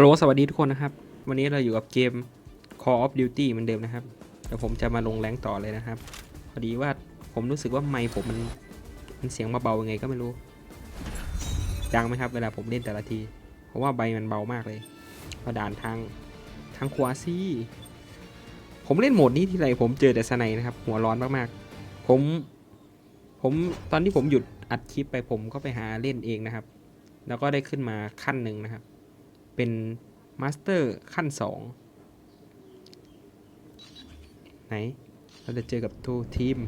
ฮัลโหลสวัสดีทุกคนนะครับ วันนี้เราอยู่กับเกม Call of Duty เหมือนเดิมนะครับเดี๋ยวผมจะมาลงแรงต่อเลยนะครับ พอดีว่าผมรู้สึกว่าไมค์ผมมันมันเสียงมาเบาๆยังไงก็ไม่รู้ ดังไหมครับเวลาผมเล่นแต่ละที เพราะว่าใบมันเบามากเลยพอด่านทางทางขวาซี่ผมเล่นโหมดนี้ทีไรผมเจอแต่สไนนะครับ หัวร้อนมากๆ ผม ผมตอนที่ผมหยุดอัดคลิปไปผมก็ไปหาเล่นเองนะครับ แล้วก็ได้ขึ้นมาขั้นหนึ่งนะครับ เป็นมาสเตอร์ขั้นสองไหน เราจะเจอกับทูทีม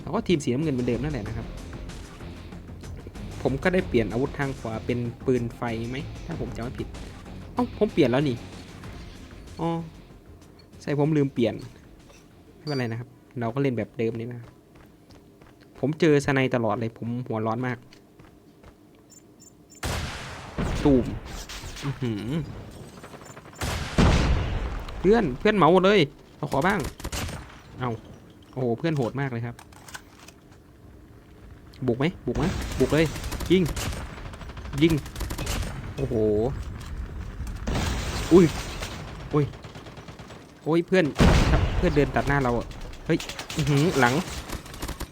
แล้วก็ทีมสีน้ำเงินเหมือนเดิมนั่นแหละนะครับ ผมก็ได้เปลี่ยนอาวุธทางขวาเป็นปืนไฟไหม ถ้าผมจำไม่ผิดเอ้าผมเปลี่ยนแล้วนี่อ๋อใช่ผมลืมเปลี่ยน ไม่เป็นไรนะครับ เราก็เล่นแบบเดิมนี่นะ ผมเจอสไนตลอดเลยผมหัวร้อนมาก ตูม เพื่อนเพื่อนเหมาหมดเลยเราขอบ้าง เอาโอ้โหเพื่อนโหดมากเลยครับ บุกไหมบุกไหมบุกเลย ยิง ยิง โอ้โห อุ้ยอุ้ยโอ้ยเพื่อนครับเพื่อนเดินตัดหน้าเราอเฮ้ยอือหืหลัง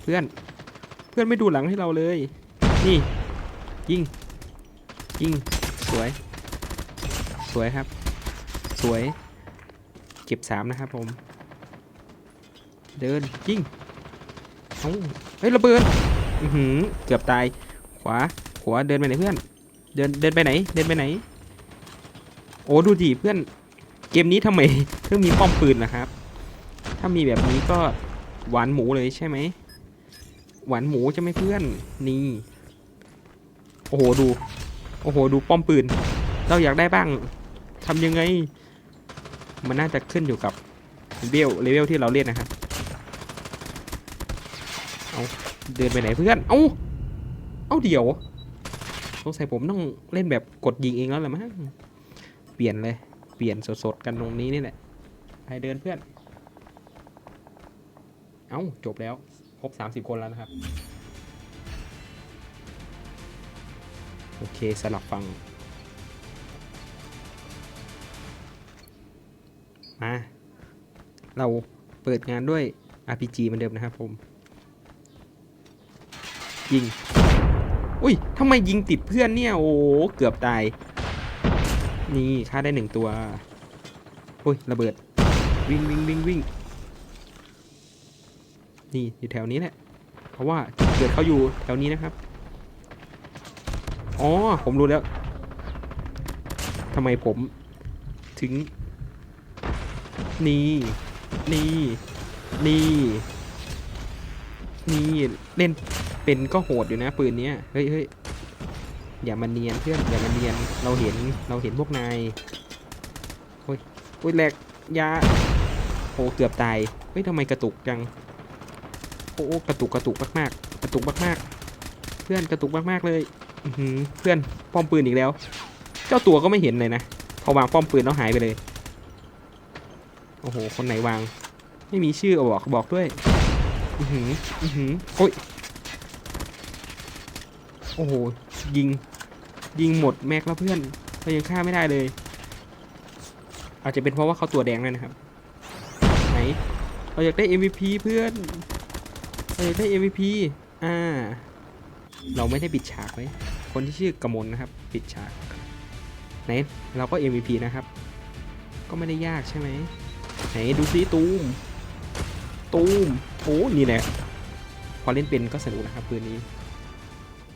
เพื่อน เพื่อนไม่ดูหลังให้เราเลย นี่ ยิง ยิง สวย สวยครับ สวย เก็บสามนะครับผม เดินยิงเอาเฮ้ยระเบิดอือหือเกือบตาย ขวา ขวาเดินไปไหนเพื่อน เดินเดินไปไหน เดินไปไหน โอ้ดูดิเพื่อน เกมนี้ทำไมเพิ่งมีป้อมปืนนะครับ ถ้ามีแบบนี้ก็หวานหมูเลยใช่ไหม หวานหมูใช่ไหมเพื่อน นี่ โอ้โหดู โอ้โหดูป้อมปืน เราอยากได้บ้าง ทำยังไง มันน่าจะขึ้นอยู่กับเลเวลเลเวลที่เราเล่นนะครับ เอาเดินไปไหนเพื่อน เอาเอาเดี๋ยวสงสัยผมต้องเล่นแบบกดยิงเองแล้วแหละมั้ง เปลี่ยนเลย เปลี่ยนสดๆกันตรงนี้นี่แหละไปเดินเพื่อน เอาจบแล้วครบ30 คนแล้วนะครับ โอเคสลับฟัง มา เราเปิดงานด้วย RPG เหมือนเดิมนะครับผม ยิง อุ้ยทำไมยิงติดเพื่อนเนี่ย โอ้เกือบตาย นี่ฆ่าได้หนึ่งตัวอุ้ยระเบิด วิ่งวิ่งวิ่งวิ่งนี่อยู่แถวนี้แหละ เพราะว่าจุดเกิดเขาอยู่แถวนี้นะครับ อ๋อ ผมรู้แล้วทำไมผมถึง นี่ นี่ นี่ นี่ เล่นเป็นก็โหดอยู่นะปืนเนี้ย เฮ้ยเฮ้ยอย่ามาเนียนเพื่อน อย่ามาเนียน เราเห็น เราเห็นพวกนายโอ้ยโอ้ยแหลกยาโอ้เกือบตาย เฮ้ยทำไมกระตุกจัง โอ้กระตุกกระตุกมากๆ กระตุกมากๆ เพื่อนกระตุกมากๆเลยเพื่อนป้อมปืนอีกแล้ว เจ้าตัวก็ไม่เห็นเลยนะ พอวางป้อมปืนแล้วหายไปเลย โอ้โห คนไหนวาง ไม่มีชื่อบอกบอกด้วย อือหือ อือหือโอ้ย โอ้โห ยิง ยิงหมดแม็กแล้วเพื่อนเรายังฆ่าไม่ได้เลย อาจจะเป็นเพราะว่าเขาตัวแดงด้วยนะครับ ไหน เราอยากได้ MVP เพื่อน เราอยากได้ MVP อ่า เราไม่ได้ปิดฉากไว้ คนที่ชื่อกมลนะครับ ปิดฉาก ไหน เราก็ MVP นะครับ ก็ไม่ได้ยากใช่ไหม ไหนดูซิตูมตูมโอ้นี่แหละพอเล่นเป็นก็สนุกนะครับปืนนี้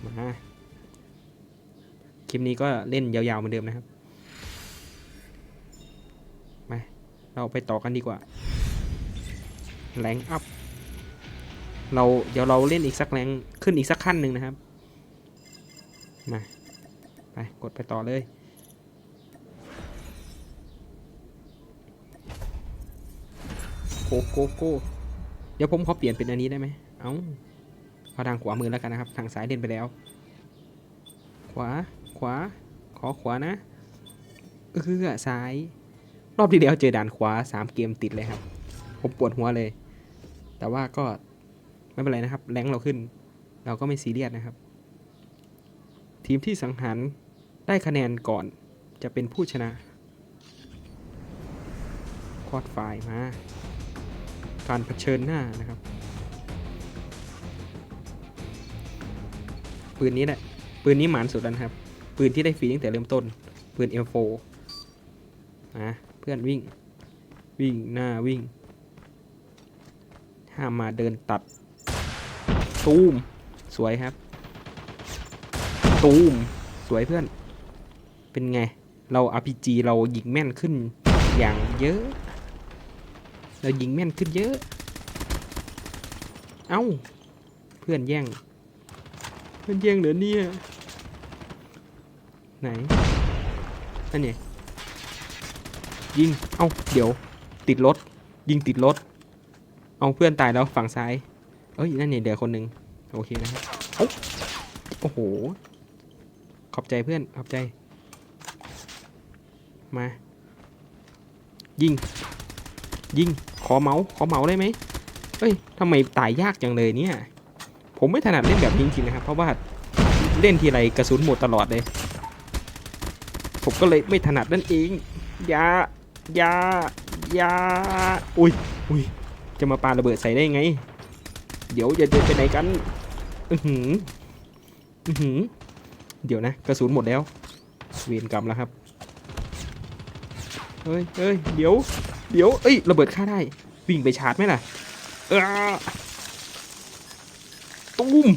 มาคลิปนี้ก็เล่นยาวๆเหมือนเดิมนะครับมาเราไปต่อกันดีกว่าแรงอัพเราเดี๋ยวเราเล่นอีกสักแรงขึ้นอีกสักขั้นหนึ่งนะครับมาไปกดไปต่อเลย โกโกโกเดี๋ยวผมขอเปลี่ยนเป็นอันนี้ได้ไหมเอาเอทางขวามือแล้วกันนะครับ ทางซ้ายเล่นไปแล้ว ขวา ขวา ขอขวานะ เออซ้าย รอบที่แล้วเจอด่านขวาสามเกมติดเลยครับ ผมปวดหัวเลย แต่ว่าก็ไม่เป็นไรนะครับ แรงเราขึ้น เราก็ไม่ซีเรียสนะครับ ทีมที่สังหารได้คะแนนก่อนจะเป็นผู้ชนะ คอดฝ่ายมา การเผชิญหน้านะครับปืนนี้แหละปืนนี้หมานสุดแล้วนะครับ ปืนที่ได้ฟรีตั้งแต่เริ่มต้น ปืน M4 นะเพื่อนวิ่ง วิ่งหน้าวิ่ง ห้ามมาเดินตัด ตูม สวยครับ ตูม สวยเพื่อน เป็นไง เรา RPG เรายิงแม่นขึ้นอย่างเยอะ เรายิงแม่นขึ้นเยอะ เอ้า เพื่อนแย่ง เพื่อนแย่งเหลือเนี่ย ไหน นั่นเนี่ยยิง เอ้า เดี๋ยว ติดรถ ยิงติดรถ เอาเพื่อนตายแล้วฝั่งซ้าย เอ้ย นั่นเนี่ยเดี๋ยวคนหนึ่งโอเคนะครับโอ้โห ขอบใจเพื่อน ขอบใจ มา ยิง ยิง ขอเมาส์ ขอเมาส์ได้ไหมเอ้ยทำไมตายยากจังเลยเนี่ย ผมไม่ถนัดเล่นแบบนี้จริงๆนะครับ เพราะว่าเล่นทีไรกระสุนหมดตลอดเลย ผมก็เลยไม่ถนัดนั่นเอง ยายายาอุ้ยอุ้ยจะมาปาระเบิดใส่ได้ไง เดี๋ยวจะเดินไปไหนกัน อือหือ อือหือ เดี๋ยวนะ กระสุนหมดแล้ว เวรกรรมแล้วครับ เฮ้ยเฮ้ยเดี๋ยว เดี๋ยว เอ้ย ระเบิดฆ่าได้ วิ่งไปชาร์จไหมล่ะตุ้ม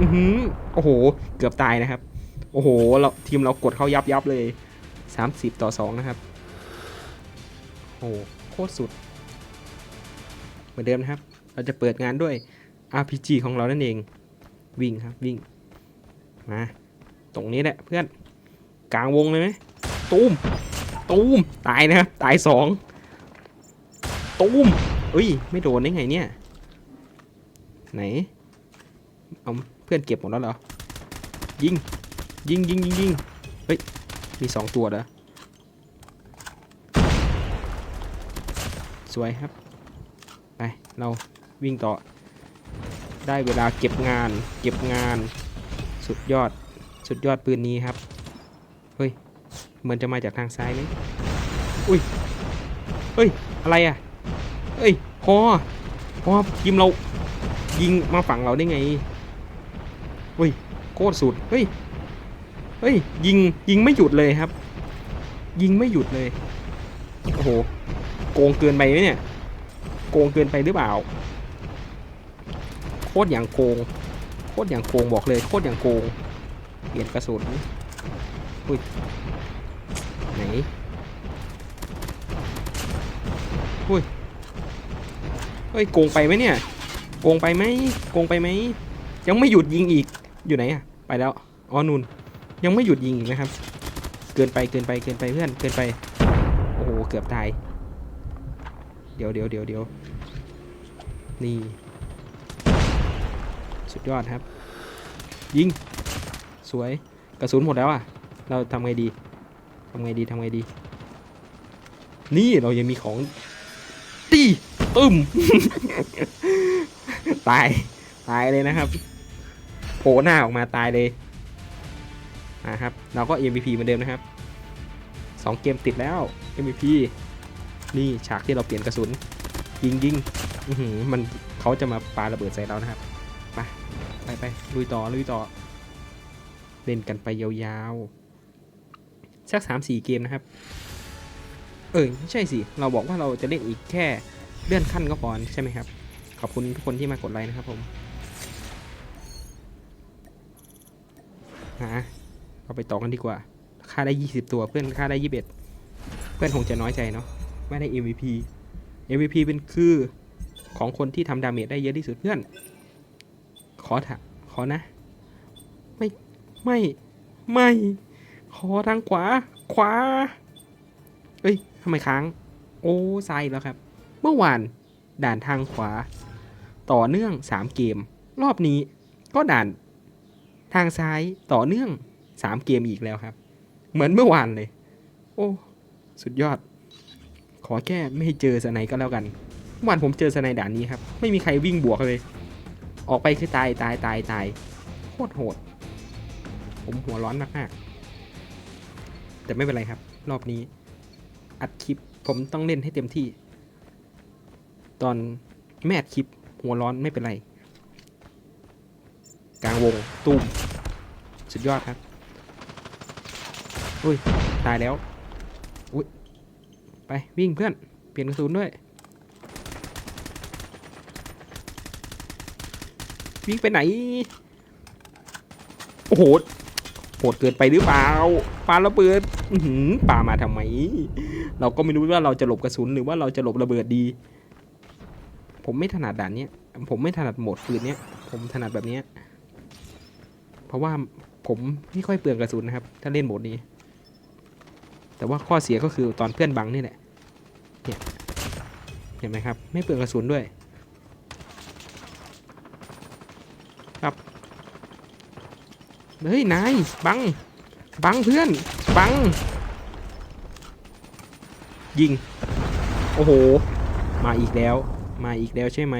อือหือโอ้โห เกือบตายนะครับ โอ้โห เราทีมเรากดเข้ายับยับเลย 30 ต่อ 2 นะครับ โอ้โหโคตรสุด เหมือนเดิมนะครับ เราจะเปิดงานด้วย RPG ของเรานั่นเอง วิ่งครับ วิ่ง มา ตรงนี้แหละเพื่อน กลางวงเลยไหมตูม ตูมตายนะครับตายสองตูมเอ้ย ไม่โดนได้ไงเนี่ย ไหน เอาเพื่อนเก็บหมดแล้วเหรอ ยิง ยิงยิงยิงยิงเฮ้ย มีสองตัวเหรอ สวยครับ ไป เราวิ่งต่อ ได้เวลาเก็บงาน เก็บงาน สุดยอด สุดยอดปืนนี้ครับ เฮ้ย เหมือนจะมาจากทางซ้ายเลยอุ้ยเฮ้ย อะไรอะเฮ้ยฮอฮอยิมเรายิงมาฝั่งเราได้ไงเฮ้ยโคตรสุดเฮ้ยเฮ้ยยิงยิงไม่หยุดเลยครับ ยิงไม่หยุดเลยโอ้โหโกงเกินไปไหมเนี่ย โกงเกินไปหรือเปล่า โคตรอย่างโกง โคตรอย่างโกงบอกเลย โคตรอย่างโกง เปลี่ยนกระสุนอุ้ย ไหนอุ้ยเฮ้ยโกงไปไหมเนี่ยโกงไปไหมโกงไปไหมยังไม่หยุดยิงอีกอยู่ไหนอะไปแล้วอ๋อนูนยังไม่หยุดยิงอีกนะครับ เกินไปเกินไปเกินไปเพื่อนเกินไปโอ้โหเกือบตาย เดี๋ยวเดี๋ยวเดี๋ยวเดี๋ยวนี่สุดยอดครับ ยิง สวยกระสุนหมดแล้วอะ เราทำไงดี ทำไงดีทำไงดี นี่เรายังมีของตีตึมตาย ตายเลยนะครับ โผล่หน้าออกมาตายเลยนะครับ เราก็ MVP เหมือนเดิมนะครับสองเกมติดแล้ว MVP นี่ฉากที่เราเปลี่ยนกระสุน ยิงยิงมันเขาจะมาปาระเบิดใส่เรานะครับ ไปไปไปลุยต่อลุยต่อ เล่นกันไปยาวๆ สักสามสี่เกมนะครับ เออไม่ใช่สิ เราบอกว่าเราจะเล่นอีกแค่เลื่อนขั้นก็พอใช่ไหมครับ ขอบคุณทุกคนที่มากดไลค์นะครับผมหาเราไปต่อกันดีกว่า ค่าได้ 20 ตัวเพื่อนค่าได้ 21 เพื่อนคงจะน้อยใจเนาะ ไม่ได้ MVP MVP เป็นคือของคนที่ทำดาเมจได้เยอะที่สุดเพื่อน ขอถะขอนะ ไม่ ไม่ ไม่ ขอทางขวา ขวา เอ้ยทำไมค้าง โอ้ซ้ายแล้วครับ เมื่อวานด่านทางขวา ต่อเนื่อง 3 เกม รอบนี้ก็ด่านทางซ้ายต่อเนื่อง 3 เกมอีกแล้วครับ เหมือนเมื่อวานเลย โอ้ สุดยอด ขอแค่ไม่ให้เจอสไนก็แล้วกันเมื่อวานผมเจอสไนด่านนี้ครับ ไม่มีใครวิ่งบวกเลย ออกไปคือตายตายตายตายโคตรโหด ผมหัวร้อนมากๆ แต่ไม่เป็นไรครับ รอบนี้ อัดคลิปผมต้องเล่นให้เต็มที่ ตอนไม่อัดคลิปหัวร้อนไม่เป็นไร กลางวงตุ้มสุดยอดครับอุ้ย ตายแล้วอุ้ยไปวิ่งเพื่อน เปลี่ยนกระสุนด้วย วิ่งไปไหน โอ้โห โหดเกินไปหรือเปล่าปาระเบิดอือหือปามาทำไม เราก็ไม่รู้ว่าเราจะหลบกระสุนหรือว่าเราจะหลบระเบิดดี ผมไม่ถนัดด่านนี้ผมไม่ถนัดโหมดปืนเนี้ย ผมถนัดแบบเนี้ยเพราะว่าผมไม่ค่อยเปลืองกระสุนนะครับ ถ้าเล่นโหมดนี้ แต่ว่าข้อเสียก็คือตอนเพื่อนบังนี่แหละเนี่ยเห็นไหมครับ ไม่เปลืองกระสุนด้วย ครับ เฮ้ยนายบัง บังเพื่อน บัง ยิง โอ้โห มาอีกแล้ว มาอีกแล้วใช่ไหม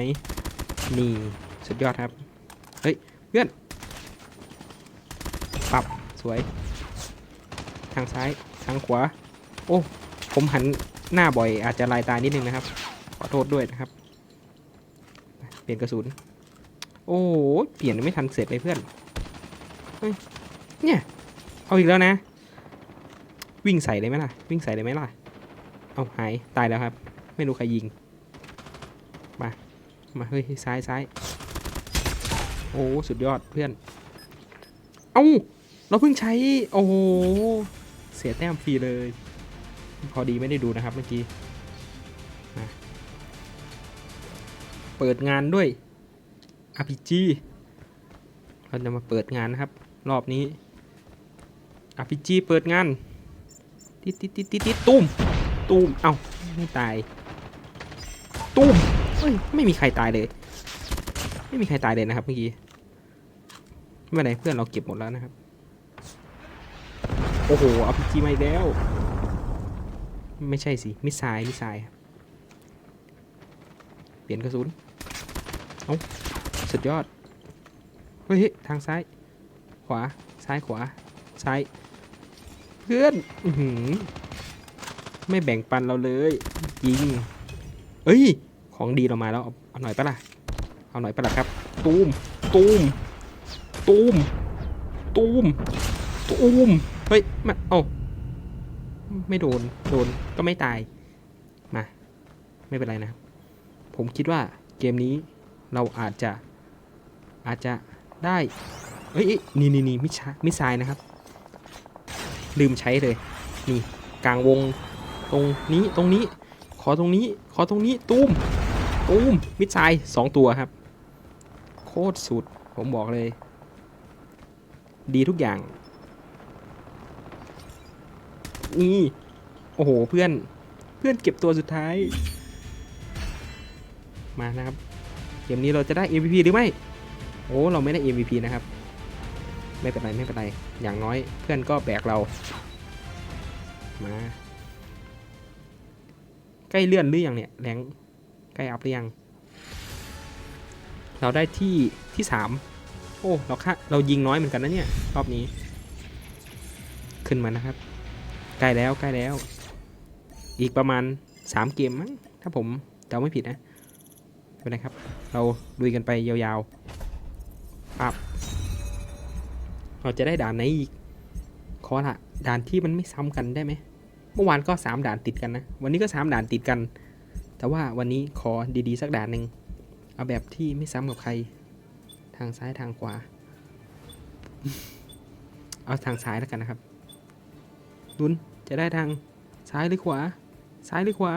นี่ สุดยอดครับ เฮ้ย เพื่อน ปรับ สวย ทางซ้าย ทางขวา โอ้ ผมหันหน้าบ่อยอาจจะลายตานิดนึงนะครับ ขอโทษด้วยนะครับ เปลี่ยนกระสุน โอ้เปลี่ยนไม่ทันเสร็จเลยเพื่อน เฮ้ยเนี่ย เอาอีกแล้วนะ วิ่งใส่เลยไหมล่ะ วิ่งใส่เลยไหมล่ะ เอาหายตายแล้วครับ ไม่รู้ใครยิง มา มาเฮ้ยซ้ายซ้ายโอ้สุดยอดเพื่อน เอ้าเราเพิ่งใช้ โอ้โห เสียแต้มฟรีเลย พอดีไม่ได้ดูนะครับเมื่อกี้เปิดงานด้วย RPG เราจะมาเปิดงานนะครับ รอบนี้ RPG เปิดงานติดติดติดติดติดตุ้มตุ้มเอ้าไม่ตายตุ้มเฮ้ยไม่มีใครตายเลย ไม่มีใครตายเลยนะครับเมื่อกี้ไม่เป็นไรเพื่อนเราเก็บหมดแล้วนะครับ โอ้โห RPG มาอีกแล้ว ไม่ใช่สิมิสไซล์มิสไซล์เปลี่ยนกระสุนเอาสุดยอด เฮ้ยทางซ้าย วา ซ้ายขวา ซ้าย เพื่อนอืไม่แบ่งปันเราเลยยิงเอ้ย ของดีเรามาแล้ว เอาหน่อยปะล่ะ เอาหน่อยปะล่ะครับ ตูม ตูม ตูม ตูม ตูม เฮ้ย มา เอ้าไม่โดน โดน ก็ไม่ตาย มา ไม่เป็นไรนะ ผมคิดว่าเกมนี้เราอาจจะอาจจะได้ เอ้ยนี่นี่นี่มิชามิสไซล์นะครับ ลืมใช้เลย นี่กลางวง ตรงนี้ตรงนี้ ขอตรงนี้ ขอตรงนี้ ตูมตูมมิสไซล์สองตัวครับ โคตรสุด ผมบอกเลย ดีทุกอย่าง นี่ โอ้โห เพื่อน เพื่อนเก็บตัวสุดท้าย มานะครับ เกมนี้เราจะได้ MVP หรือไม่ โอ้ เราไม่ได้ MVP นะครับ ไม่เป็นไรไม่เป็นไร อย่างน้อยเพื่อนก็แบกเรา มา ใกล้เลื่อนหรือยังเนี่ยแรงใกล้อัพหรือยัง เราได้ที่ที่สามโอ้เราค่าเรายิงน้อยเหมือนกันนะเนี่ยรอบนี้ ขึ้นมานะครับ ใกล้แล้วใกล้แล้ว อีกประมาณ 3 เกมมั้งถ้าผมเดาไม่ผิดนะเป็นไรครับ เราลุยกันไปยาวๆปับ เราจะได้ด่านไหนอีก ขอละด่านที่มันไม่ซ้ำกันได้ไหม เมื่อวานก็ 3 ด่านติดกันนะ วันนี้ก็ 3 ด่านติดกัน แต่ว่าวันนี้ขอดีๆ สักด่านหนึ่ง เอาแบบที่ไม่ซ้ำกับใคร ทางซ้ายทางขวา เอาทางซ้ายแล้วกันนะครับลุ้นจะได้ทางซ้ายหรือขวา ซ้ายหรือขวา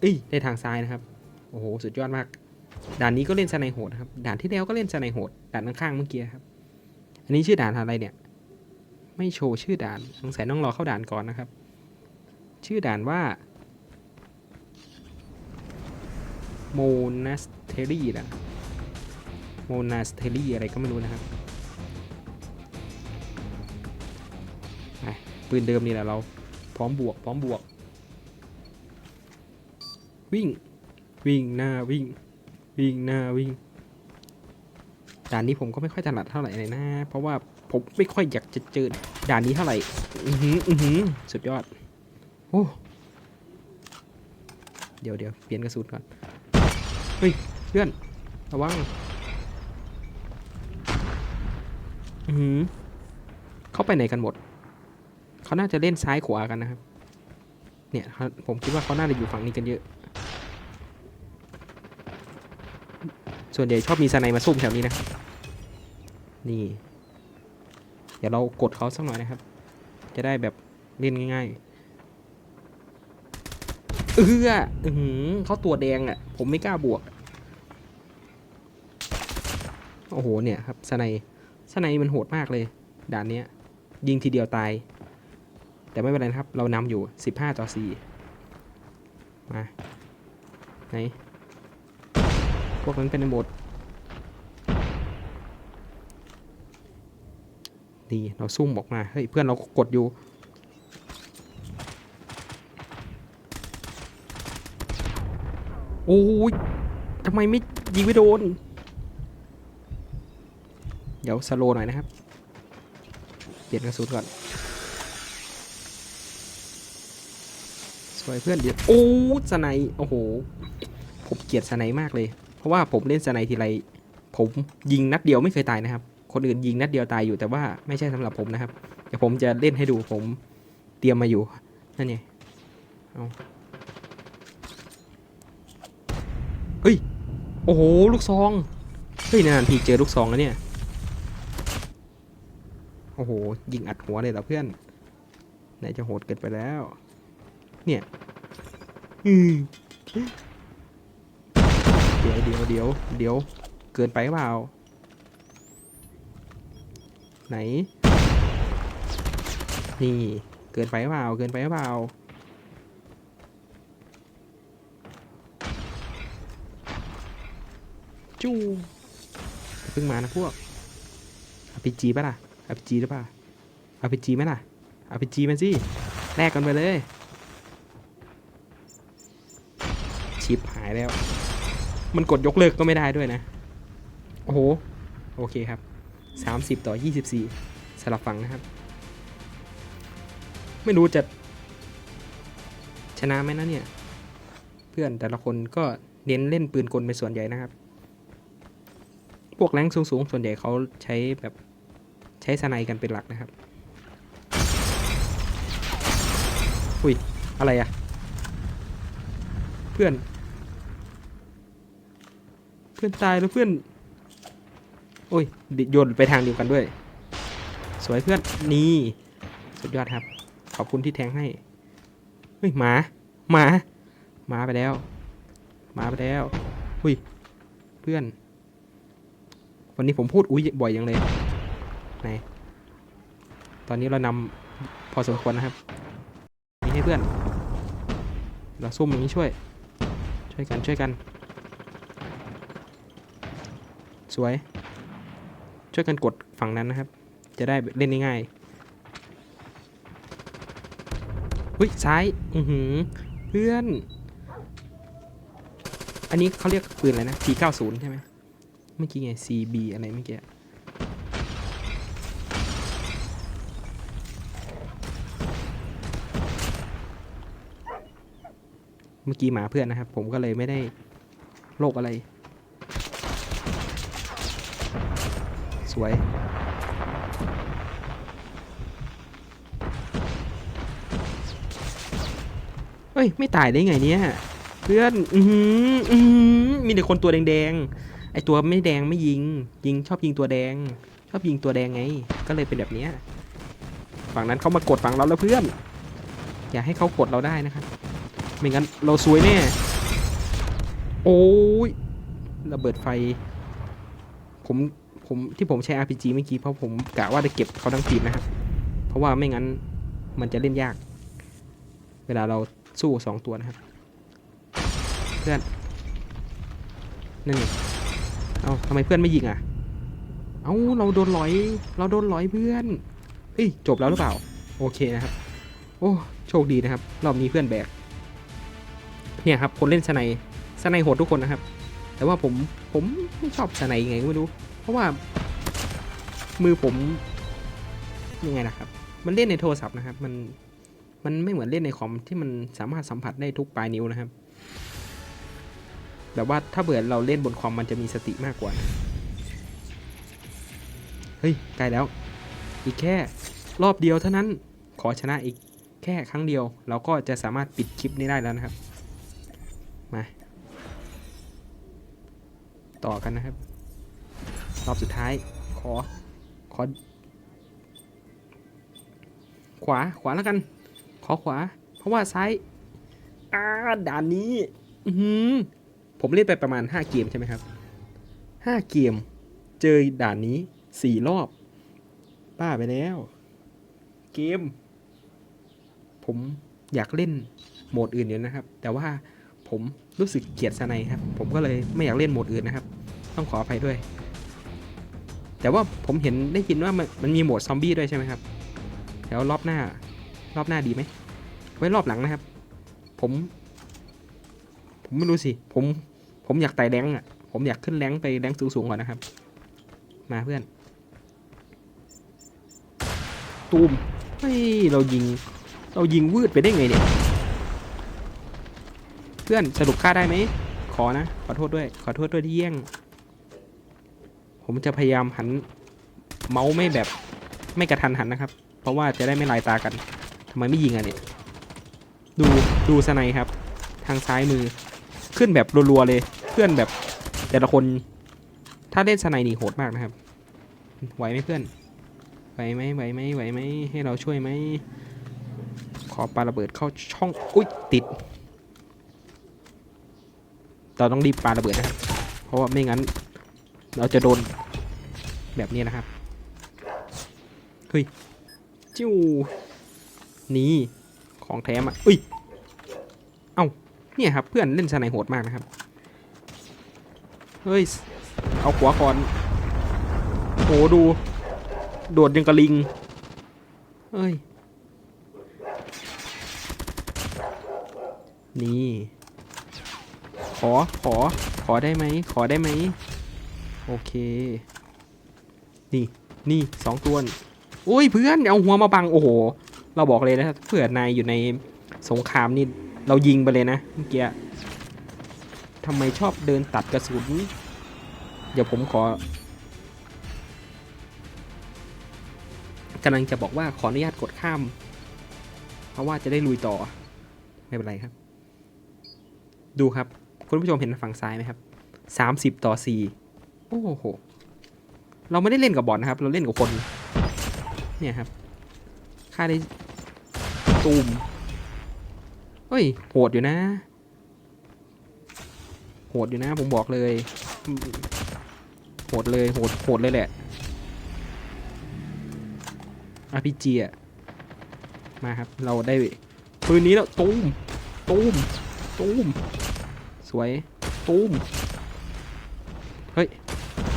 เอ้ยได้ทางซ้ายนะครับ โอ้โห สุดยอดมาก ด่านนี้ก็เล่นสไนโหดครับ ด่านที่แล้วก็เล่นสไนโหด ด่านข้างๆเมื่อกี้ครับ อันนี้ชื่อด่านอะไรเนี่ย ไม่โชว์ชื่อด่านสงสัยต้องรอเข้าด่านก่อนนะครับ ชื่อด่านว่าโมนัสเทอรี่นะโมนัสเทอรี่อะไรก็ไม่รู้นะครับปืนเดิมนี่แหละเรา พร้อมบวก พร้อมบวก วิ่ง วิ่งหน้าวิ่ง วิ่งหน้าวิ่ง ด่านนี้ผมก็ไม่ค่อยถนัดเท่าไหร่เลยนะ เพราะว่าผมไม่ค่อยอยากจะเจอด่านนี้เท่าไหร่ อือหืออือหือสุดยอด โอ้เดี๋ยวเดี๋ยวเปลี่ยนกระสุนก่อน เฮ้ยเพื่อน ระวัง อือหือเขาไปไหนกันหมด เขาน่าจะเล่นซ้ายขวากันนะครับ เนี่ยเขาผมคิดว่าเขาน่าจะอยู่ฝั่งนี้กันเยอะ ส่วนใหญ่ชอบมีสไนมาซุ่มแถวนี้นะ นี่ เดี๋ยวเรากดเขาสักหน่อยนะครับ จะได้แบบเล่นง่ายๆ เอออือหือเขาตัวแดงอะ่ะ ผมไม่กล้าบวก โอ้โห เนี่ยครับสไนสไนมันโหดมากเลย ด่านเนี้ย ยิงทีเดียวตาย แต่ไม่เป็นไรนะครับ เรานำอยู่ 15 ต่อ 4 มา ไหน พวกนั้นเป็นหมด ดีเราซุ่มออกมาเฮ้ยเพื่อนเรากดอยู่โอ้ยทำไมไม่ยิงไม่โดน เดี๋ยวสโลหน่อยนะครับ เปลี่ยนกระสุนก่อน สวยเพื่อนเดี๋ยวโอ้สไนโอ้โห ผมเกลียดสไนมากเลย เพราะว่าผมเล่นสไนทีไร ผมยิงนัดเดียวไม่เคยตายนะครับ คนอื่นยิงนัดเดียวตายอยู่แต่ว่าไม่ใช่สำหรับผมนะครับเดี๋ยวผมจะเล่นให้ดูผมเตรียมมาอยู่นั่นไงเอาเฮ้ยโอ้โหลูกซองเฮ้ยนานทีเจอลูกซองแล้วเนี่ยโอ้โหยิงอัดหัวเลยเหรอเพื่อนไหนจะโหดเกินไปแล้ว เนี่ยอืมเดี๋ยวเดี๋ยวเดี๋ยวเดี๋ยวเกินไปเปล่า ไหน นี่ เกินไปเปล่า เกินไปเปล่า จู้เพิ่งมานะพวก RPG ป่ะล่ะ RPG หรือเปล่า RPG ไหมล่ะ RPG มันสิ แลกกันไปเลย ชิปหายแล้ว มันกดยกเลิกก็ไม่ได้ด้วยนะ โอ้โห โอเคครับ 30 ต่อ 24สลับฝั่งนะครับ ไม่รู้จะ ชนะไหมนะเนี่ย เพื่อนแต่ละคนก็เน้นเล่นปืนกลเป็นส่วนใหญ่นะครับ พวกแรงสูงๆ ส่วนใหญ่เขาใช้แบบใช้สไนกันเป็นหลักนะครับ อุ้ย อะไรอะเพื่อน เพื่อนตายแล้วเพื่อน โอ้ยโยนไปทางเดียวกันด้วย สวยเพื่อนนี่สุดยอดครับ ขอบคุณที่แทงให้เฮ้ยหมาหมาหมาไปแล้วหมาไปแล้วอุ้ยเพื่อน วันนี้ผมพูดอุ้ยบ่อยอยังเลยไหนตอนนี้เรานำพอสมควรนะครับนี่ให้เพื่อน เราซุ่มอย่างนี้ช่วย ช่วยกันช่วยกัน สวย ช่วยกันกดฝั่งนั้นนะครับ จะได้เล่นง่ายๆหุ้ยซ้ายอือหือเพื่อน อันนี้เขาเรียกปืนอะไรนะ P90 ใช่ไหมเมื่อกี้ไง CB อะไรเมื่อกี้เมื่อกี้หมาเพื่อนนะครับ ผมก็เลยไม่ได้โรคอะไร สวย เฮ้ย ไม่ตายได้ไงเนี่ย เพื่อน อือหืออือหือมีแต่คนตัวแดงๆ ไอตัวไม่แดงไม่ยิง ยิงชอบยิงตัวแดง ชอบยิงตัวแดงไง ก็เลยเป็นแบบเนี้ย ฝั่งนั้นเขามากดฝั่งเราแล้วเพื่อน อย่าให้เขากดเราได้นะครับ ไม่งั้นเราซวยแน่ โอ้ยระเบิดไฟ ผม ผมที่ผมใช้ RPG เมื่อกี้เพราะผมกะว่าจะเก็บเขาทั้งทีมนะครับ เพราะว่าไม่งั้นมันจะเล่นยาก เวลาเราสู้สองตัวนะครับ เพื่อน นั่นนี่เอาทำไมเพื่อนไม่ยิงอะ เอาเราโดนลอย เราโดนลอยเพื่อนเฮ้ยจบแล้วหรือเปล่า โอเคนะครับ โอ้โชคดีนะครับ รอบนี้เพื่อนแบก เนี่ยครับ คนเล่นสไนสไนโหดทุกคนนะครับ แต่ว่าผมผมไม่ชอบสไนยังไงก็ไม่รู้ เพราะว่ามือผมยังไงนะครับ มันเล่นในโทรศัพท์นะครับ มันมันไม่เหมือนเล่นในคอมที่มันสามารถสัมผัสได้ทุกปลายนิ้วนะครับ แบบว่าถ้าเบื่อเราเล่นบนคอมมันจะมีสติมากกว่า เฮ้ยใกล้แล้ว อีกแค่รอบเดียวเท่านั้น ขอชนะอีกแค่ครั้งเดียว เราก็จะสามารถปิดคลิปนี้ได้แล้วนะครับ มา ต่อกันนะครับ รอบสุดท้าย ขอ ขอ ขวา ขวาแล้วกัน ขอขวา เพราะว่าซ้ายอ่าด่านนี้ อืผมเล่นไปประมาณ 5 เกมใช่ไหมครับ 5 เกม เจอด่านนี้ 4 รอบ บ้าไปแล้ว เกม ผมอยากเล่นโหมดอื่นอยู่นะครับ แต่ว่าผมรู้สึกเกลียดสไนครับ ผมก็เลยไม่อยากเล่นโหมดอื่นนะครับ ต้องขออภัยด้วย แต่ว่าผมเห็นได้ยินว่ามันมันมีโหมดซอมบี้ด้วยใช่ไหมครับแล้วรอบหน้ารอบหน้าดีไหมไว้รอบหลังนะครับ ผม ผมไม่รู้สิ ผม ผมอยากไต่แรงอะ ผมอยากขึ้นแรงไปแรงสูงๆก่อนนะครับ มาเพื่อน ตูมเฮ้ยเรายิง เรายิงวืดไปได้ไงเนี่ย เพื่อนสรุปฆ่าได้ไหม ขอนะ ขอโทษด้วย ขอโทษด้วยที่แย่ง ผมจะพยายามหันเมาส์ไม่แบบไม่กระทันหันนะครับ เพราะว่าจะได้ไม่ลายตากันทำไมไม่ยิงอะเนี่ย ดูดูสไนครับ ทางซ้ายมือ ขึ้นแบบรัวๆเลย เพื่อนแบบแต่ละคน ถ้าเล่นสไนนี่โหดมากนะครับ ไหวไหมเพื่อน ไหวไหมไหวไหมไหวไหมให้เราช่วยไหม ขอปาระเบิดเข้าช่อง อุ้ยติด เราต้องรีบปาระเบิดนะครับ เพราะว่าไม่งั้น เราจะโดนแบบนี้นะครับเฮ้ยจิ้วนี่ของแท้มาอุ้ยเอ้าเนี่ยครับเพื่อนเล่นสไนโหดมากนะครับเฮ้ยเอาขวาก่อนโหดู โดดยังกระลิงเฮ้ยนี่ ขอขอขอได้ไหมขอได้ไหม โอเค นี่นี่สองตัวอุ้ยเพื่อนเอาหัวมาบังโอ้โห เราบอกเลยนะเผื่อนายอยู่ในสงครามนี่เรายิงไปเลยนะเมื่อกี้ทำไมชอบเดินตัดกระสุนเดี๋ยวผมขอกำลังจะบอกว่าขออนุญาตกดข้าม เพราะว่าจะได้ลุยต่อ ไม่เป็นไรครับ ดูครับ คุณผู้ชมเห็นฝั่งซ้ายไหมครับสามสิบต่อสี่ โอ้โห เราไม่ได้เล่นกับบอลนะครับ เราเล่นกับคน เนี่ยครับ ค่าได้ตูมเฮ้ย โหดอยู่นะ โหดอยู่นะ ผมบอกเลย โหดเลย โหด โหดเลยแหละ RPG อะมาครับ เราได้ปืนนี้แล้ว ตูม ตูม ตูม สวย ตูม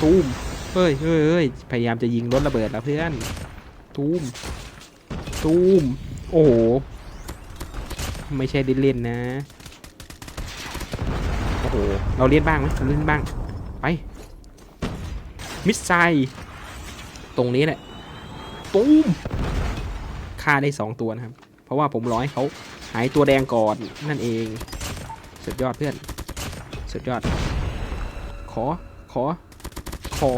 ตูมเฮ้ยเฮ้ยเฮ้ยพยายามจะยิงรถระเบิดแล้วเพื่อนตูมตูมโอ้โหไม่ใช่เล่นๆนะโอ้โหเราเล่นบ้างไหมเล่นบ้างไปมิสไซตรงนี้แหละตูมฆ่าได้สองตัวนะครับ เพราะว่าผมร้อยเขาหายตัวแดงก่อนนั่นเองสุดยอดเพื่อนสุดยอด ขอขอ ขอ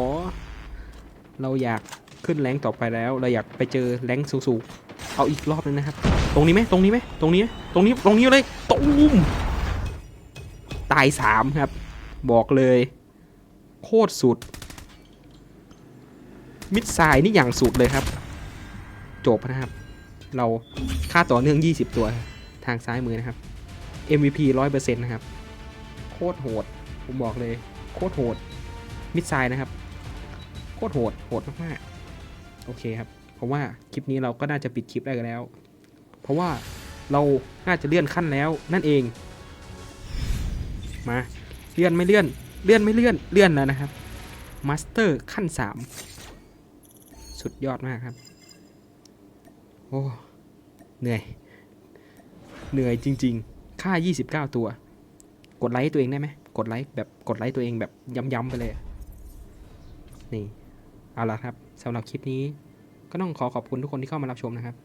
เราอยากขึ้นแรงต่อไปแล้ว เราอยากไปเจอแรงสูงๆเอาอีกรอบนึงนะครับ ตรงนี้ไหมตรงนี้ไหมตรงนี้ตรงนี้ตรงนี้เลยตูมตายสามครับ บอกเลย โคตรสุด มิดไซน์นี่อย่างสุดเลยครับ จบนะครับ เราค่าต่อเนื่อง 20 ตัว ทางซ้ายมือนะครับ MVP 100%นะครับ โคตรโหด ผมบอกเลย โคตรโหด มิดไซน์นะครับ โคตรโหด โหดมากๆ โอเคครับเพราะว่าคลิปนี้เราก็น่าจะปิดคลิปได้กันแล้ว เพราะว่าเราน่าจะเลื่อนขั้นแล้วนั่นเอง มา เลื่อนไม่เลื่อน เลื่อนไม่เลื่อน เลื่อนแล้วนะครับ มาสเตอร์ขั้น 3 สุดยอดมากครับ โอ้ เหนื่อย เหนื่อยจริง ๆ ค่า 29 ตัว กดไลค์ตัวเองได้ไหม กดไลค์แบบ กดไลค์ตัวเองแบบย้ำๆไปเลย นี่ เอาละครับสำหรับคลิปนี้ ก็ต้องขอขอบคุณทุกคนที่เข้ามารับชมนะครับ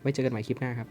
ไว้เจอกันใหม่คลิปหน้าครับ